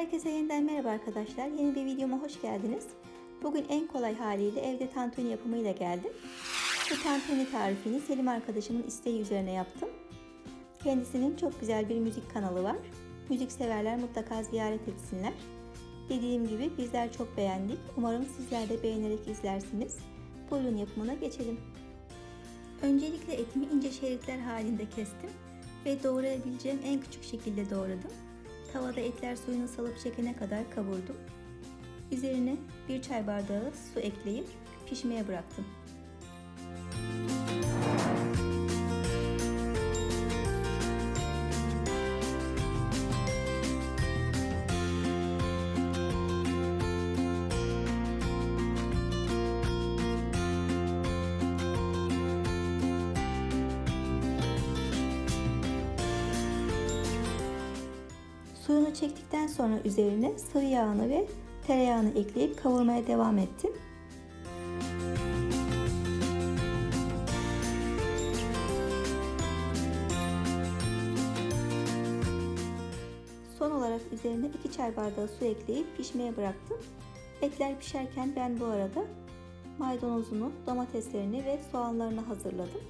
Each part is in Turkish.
Herkese yeniden merhaba arkadaşlar. Yeni bir videoma hoş geldiniz. Bugün en kolay haliyle evde tantuni yapımıyla geldim. Bu tantuni tarifini Selim arkadaşımın isteği üzerine yaptım. Kendisinin çok güzel bir müzik kanalı var. Müzik severler mutlaka ziyaret etsinler. Dediğim gibi bizler çok beğendik. Umarım sizler de beğenerek izlersiniz. Buyurun yapımına geçelim. Öncelikle etimi ince şeritler halinde kestim ve doğrayabileceğim en küçük şekilde doğradım. Tavada etler suyunu salıp çekene kadar kavurdum. Üzerine bir çay bardağı su ekleyip pişmeye bıraktım. Suyunu çektikten sonra üzerine sıvı yağını ve tereyağını ekleyip kavurmaya devam ettim. Son olarak üzerine 2 çay bardağı su ekleyip pişmeye bıraktım. Etler pişerken ben bu arada maydanozunu, domateslerini ve soğanlarını hazırladım.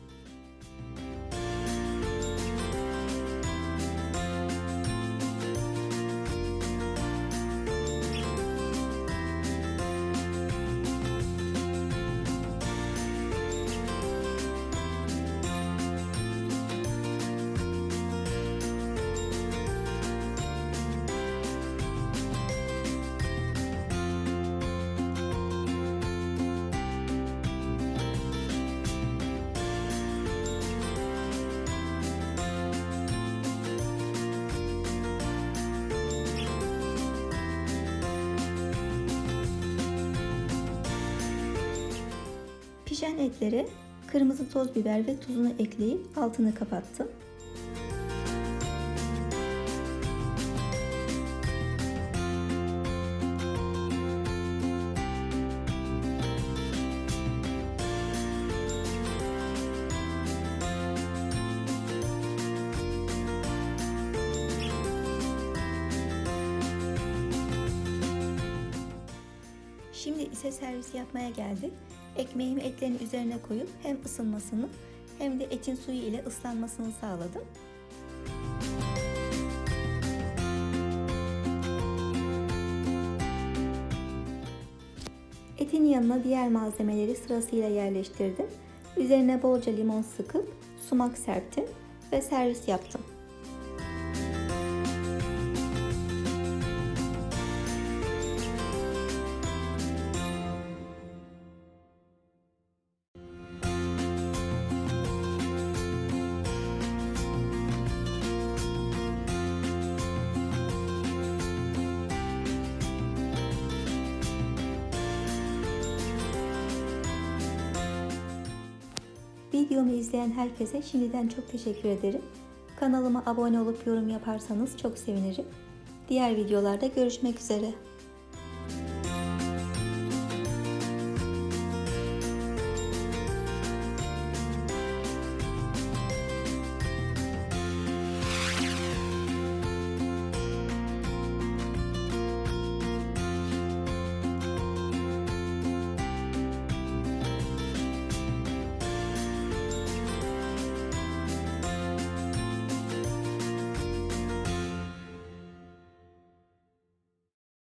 Pişen etlere kırmızı toz biber ve tuzunu ekleyip altını kapattım. Şimdi ise servis yapmaya geldik. Ekmeğimi etlerin üzerine koyup hem ısınmasını hem de etin suyu ile ıslanmasını sağladım. Etin yanına diğer malzemeleri sırasıyla yerleştirdim. Üzerine bolca limon sıkıp sumak serptim ve servis yaptım. Videomu izleyen herkese şimdiden çok teşekkür ederim. Kanalıma abone olup yorum yaparsanız çok sevinirim. Diğer videolarda görüşmek üzere.